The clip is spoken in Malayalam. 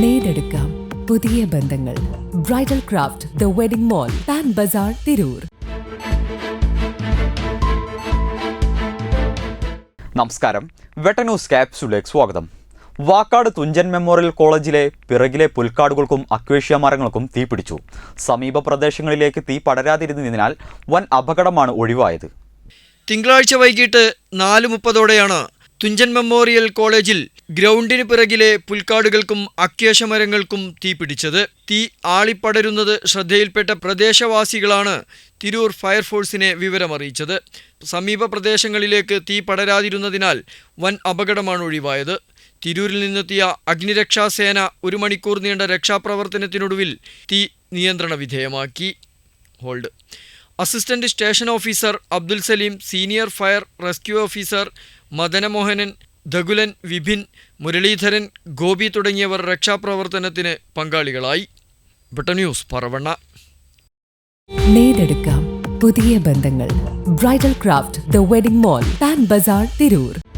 നേടെടുക്കാം പുതിയ ബന്ധങ്ങൾ. Bridal craft the wedding mall Pan Bazar Tirur നമസ്കാരം. വെട്ട ന്യൂസ് ക്യാപ്സ്യൂളിലേക്ക് സ്വാഗതം. വാക്കാട് തുഞ്ചൻ മെമ്മോറിയൽ കോളേജിലെ പിറകിലെ പുൽക്കാടുകൾക്കും അക്വേഷ്യ മരങ്ങൾക്കും തീപിടിച്ചു സമീപ പ്രദേശങ്ങളിലേക്ക് തീ പടരാതിരുന്നതിനാൽ വൻ അപകടമാണ് ഒഴിവായത്. തിങ്കളാഴ്ച വൈകിട്ട് നാല് മുപ്പതോടെയാണ് തുഞ്ചൻ മെമ്മോറിയൽ കോളേജിൽ ഗ്രൗണ്ടിന് പിറകിലെ പുൽക്കാടുകൾക്കും അക്യേശമരങ്ങൾക്കും തീപിടിച്ചത് തീ ആളിപ്പടരുന്നത് ശ്രദ്ധയിൽപ്പെട്ട പ്രദേശവാസികളാണ് തിരൂർ ഫയർഫോഴ്സിനെ വിവരമറിയിച്ചത്. സമീപ പ്രദേശങ്ങളിലേക്ക് തീ പടരാതിരുന്നതിനാൽ വൻ അപകടമാണ് ഒഴിവായത്. തിരൂരിൽ നിന്നെത്തിയ അഗ്നിരക്ഷാസേന ഒരു മണിക്കൂർ നീണ്ട രക്ഷാപ്രവർത്തനത്തിനൊടുവിൽ തീ നിയന്ത്രണ വിധേയമാക്കി. Hold assistant station officer Abdul Saleem senior fire rescue officer Madanamohanan ദഗുലൻ Vipin Muraleedharan Gopi തുടങ്ങിയവർ രക്ഷാപ്രവർത്തനത്തിന് പങ്കാളികളായി. ന്യൂസ് പറവണ്ണ. പുതിയ ബന്ധങ്ങൾ. Bridal craft the wedding mall Pan Bazar Tirur.